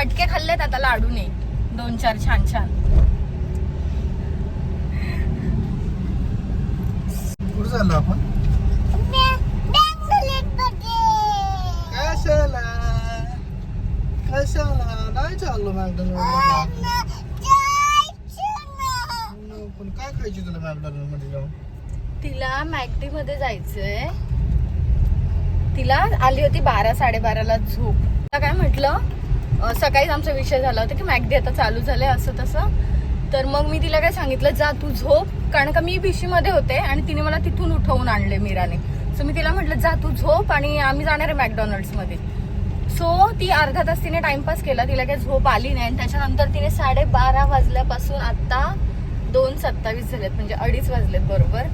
फटके खाल्लेत आता लाडू नाही दोन चार छान छान. कुठं चाललो आपण? कशाला? कशाला? नाही चाललो मॅकडॉनल्ड पण काय खायची तुला मॅकडॉनल्डमध्ये जाऊन? तिला मॅगडी मध्ये जायचंय. तिला आली होती बारा साडेबाराला झोप. तिला काय म्हटलं? सकाळीच आमचा विषय झाला होता की मॅगडी आता चालू झालंय असं तसं. तर मग मी तिला काय सांगितलं जा तू झोप. कारण का मी भिशीमध्ये होते आणि तिने मला तिथून उठवून आणले मीराने. सो मी तिला म्हटलं जा तू झोप आणि आम्ही जाणार आहे मॅकडॉनल्ड्समध्ये सो ती अर्धा तास तिने टाइमपास केला तिला काही झोप आली नाही आणि त्याच्यानंतर तिने साडेबारा वाजल्यापासून आता दोन सत्तावीस झालेत म्हणजे अडीच वाजलेत बरोबर.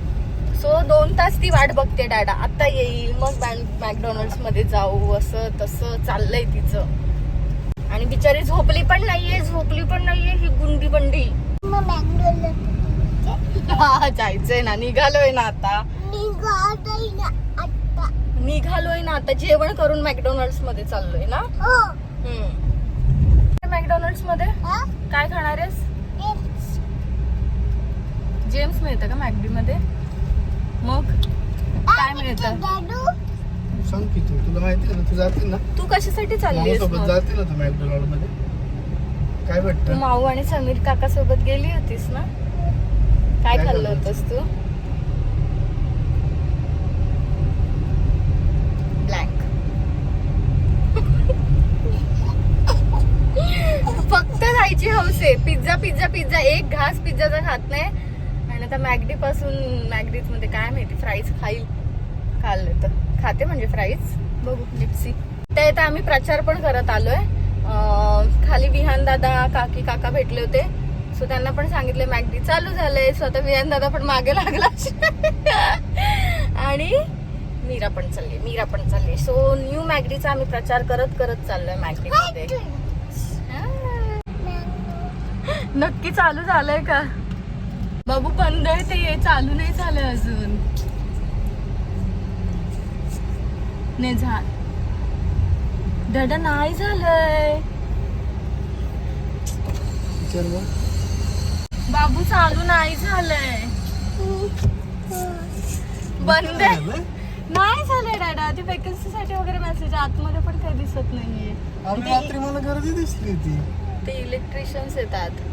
सो दोन तास ती वाट बघते डॅडा आता येईल मग मॅकडॉनल्ड्समध्ये जाऊ असं तसं चाललंय तिचं. आणि बिचारी झोपली पण नाहीये झोपली पण नाहीये ही गुंडी बंडी. हा जायचंय ना निघालोय ना आता. निघालोय ना आता. जेवण करून मॅकडॉनल्ड्समध्ये चाललोय ना? मॅकडॉनल्ड्समध्ये? काय खाणार आहेस? जेम्स. मिळतं का मॅगडी मध्ये मग? काय मिळतं? सांग की तू तुला माहिती आहे ना तू जाते ना? तू कशासाठी चालली सोबत जाते ना तू मॅकडॉनल्डमध्ये काय तू माऊ आणि समीर काका सोबत गेली होतीस ना? काय काय खाल्लं खाल्लं? होतस तू? ब्लँक फक्त खायची हौस आहे. Pizza pizza pizza. एक घास पिझ्झाचा खात नाही. आणि आता मॅगडी पासून मॅगडीजमध्ये काय माहिती? फ्राईज खाईल. खाल्ले तर. खाते म्हणजे फ्राईज बघू लिप्सी त्या इथं आम्ही प्रचार पण करत आलोय. खाली विहान दादा काकी काका भेटले होते. सो त्यांना पण सांगितले मॅगडी चालू झालंय. सो आता विहान दादा पण मागे लागला. आणि मीरा पण चालली मीरा पण चालली. सो न्यू मॅगडीचा आम्ही प्रचार करत करत चाललोय मॅगडी नक्की चालू झालंय का? बाबू बंद आहे ते चालू नाही झालंय अजून. नाही झा दादा नाही झालंय. बाबू चालू नाही झालंय. बंद झालं? नाही झालंय? दादा ते वेकन्सी साठी वगैरे मेसेज आतमध्ये पण काही दिसत नाहीये. रात्री मला गर्दी दिसली होती. ते इलेक्ट्रिशियन्स येतात.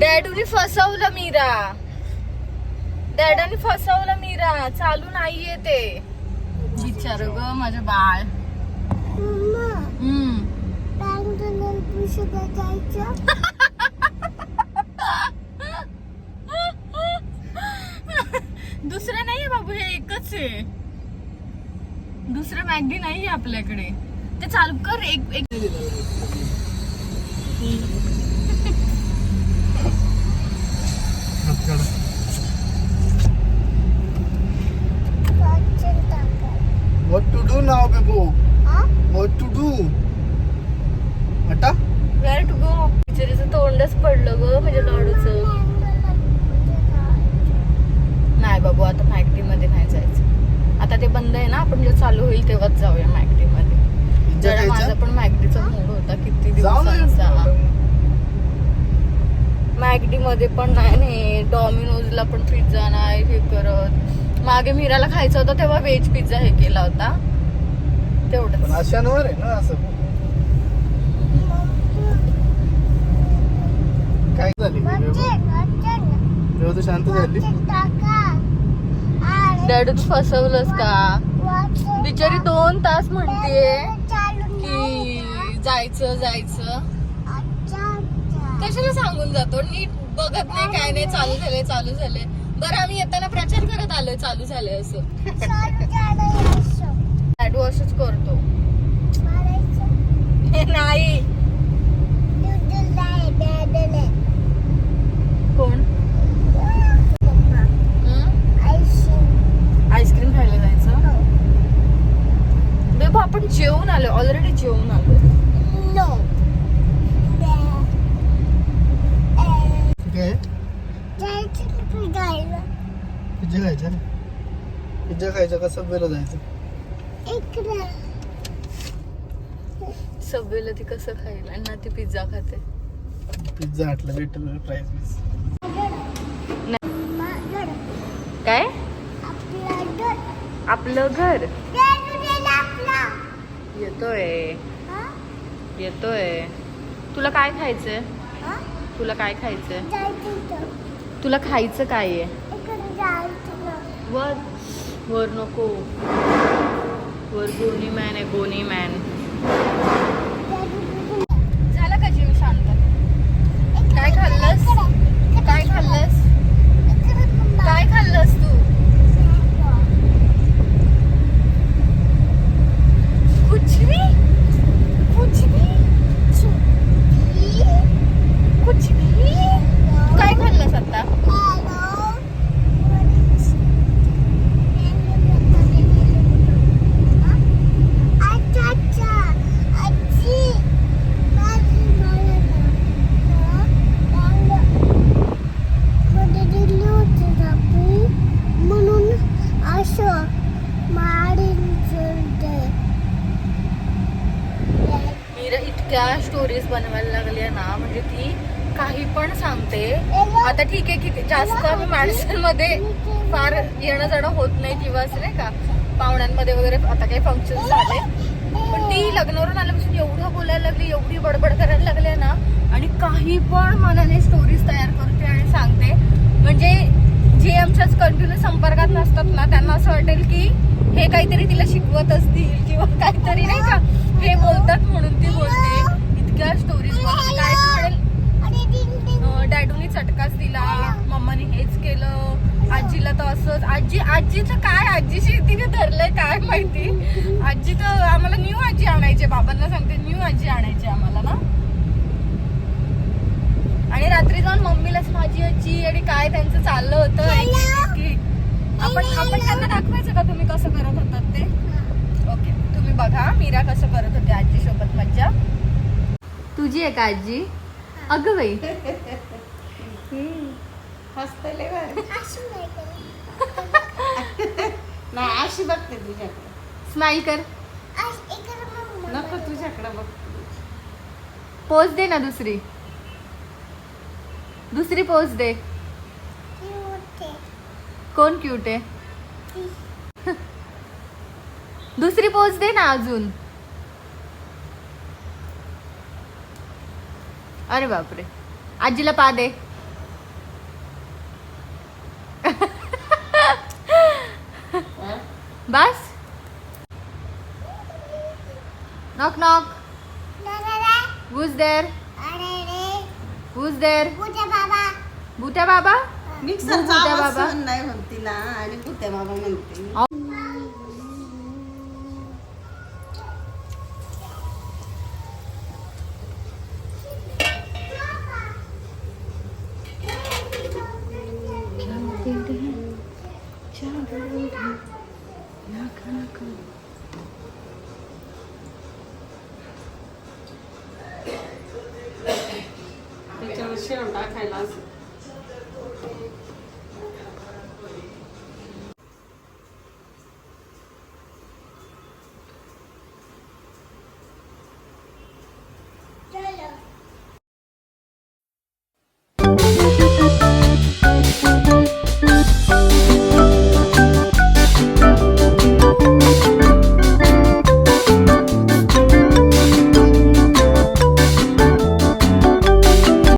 डॅडूने फसवलं मीरा. डॅडाने फसवलं मीरा. चालू नाहीये ते. बिचार ग माझं बाळ. हम्म. दुसरं नाहीये बाबू हे एकच आहे. दुसरं मॅगडी नाहीये आपल्याकडे. ते चालू कर एक एक. हात काढ. What to do now, Bibu? What to do? आता वेअर टू गो बिचारीचं तोंडच पडलं ग म्हणजे लाडूचं. नाही बाबू आता मॅगडी मध्ये नाही जायचं. आता ते बंद आहे ना आपण जेव्हा चालू होईल तेव्हाच जाऊया मॅगडी मध्ये जरा माझा? पण मॅगडीचा मूड होता किती. दिवसांचा. मॅगडी मध्ये पण नाही नाही. डॉमिनोजला पण पिझ्झा नाही हे करत. मागे मीराला खायचा होता तेव्हा व्हेज पिझ्झा हे केला होता. पण तेवढंच अशांवर आहे ना असं. काय झाली? तेव्हा तू शांत झाली? डॅडू तू फसवलंस का? बिचारी दोन तास म्हणतेय की जायचं जायचं. कशाला सांगून जातो? नीट बघत नाही काय नाही चालू झालंय चालू झालंय. बरं आम्ही येताना प्रचार करत आलोय चालू झालंय असं. डॅडू असंच करतो. हे नाही. कोण? आईस्क्रीम खायला जायचं? बेबा आपण जेवून आलो. ऑलरेडी जेवून आलो. काय पिझ्झा खायचा पिझ्झा खायचा का सबवेला जायचं? सबवेला ती कसं खाईल? आणि ना ती पिझ्झा खाते. पिझ्झा हटला भेटेल प्राइस बीस काय? आपलं घर. येतोय. येतोय. तुला काय खायचंय? तुला काय खायचंय? तुला खायचं काय आहे? वर वर नको. वर गोनी मॅन आहे गोनी मॅन झालं का जीव शांत काय खाल्लंस काय खाल्लंस काय खाल्लंस तू कुछ भी कुछ भी कुछ भी तू काय खाल्लंस आता म्हणून असं माडींचं त्या स्टोरीज बनवायला लागल्या ना म्हणजे ती काही पण सांगते. आता ठीक आहे की जास्त आम्ही माणसांमध्ये फार येणं जाणं होत नाही किंवा असं नाही का पाहुण्यांमध्ये वगैरे आता काही फंक्शन झाले. पण ती लग्नावरून आल्यापासून एवढं बोलायला लागली एवढी बडबड करायला लागली ना आणि काही पण मनाने स्टोरीज तयार करते आणि सांगते. म्हणजे जे आमच्याच कंटिन्यू संपर्कात नसतात ना त्यांना असं वाटेल की हे काहीतरी तिला शिकवत असतील किंवा काहीतरी नाही का हे बोलतात म्हणून ती बोलतात मम्माने हेच केलं. आजीला तर असंच. आजी आजीचं काय? आजीशी तिने धरलंय काय माहिती? आजी तर आम्हाला न्यू आजी आणायची बाबांना सांगते न्यू आजी आणायची आम्हाला ना. आणि रात्री जाऊन मम्मीलाच माझी आजी आणि काय त्यांचं चाललं होतं. आपण आपण त्यांना दाखवायचं का तुम्ही कसं करत होतात ते? ओके. तुम्ही बघा मीरा कसं करत होते आजी सोबत मज्जा. तुझी आहे का आजी? अगं बाई. हसतले बरं नाही अशी बघते तुझ्याकडे. स्माइल कर. नको तुझ्याकडे बघ. पोज दे ना दुसरी. दुसरी पोज दे. कोण क्यूट आहे? दुसरी पोज दे ना अजून. अरे बापरे. आजीला पा दे. बस. Knock knock Who's there? Who's there? भूत्या बाबा आवाज बाबा नाही होत तिला आणि भूत्या बाबा म्हणते. 知らん。若いな。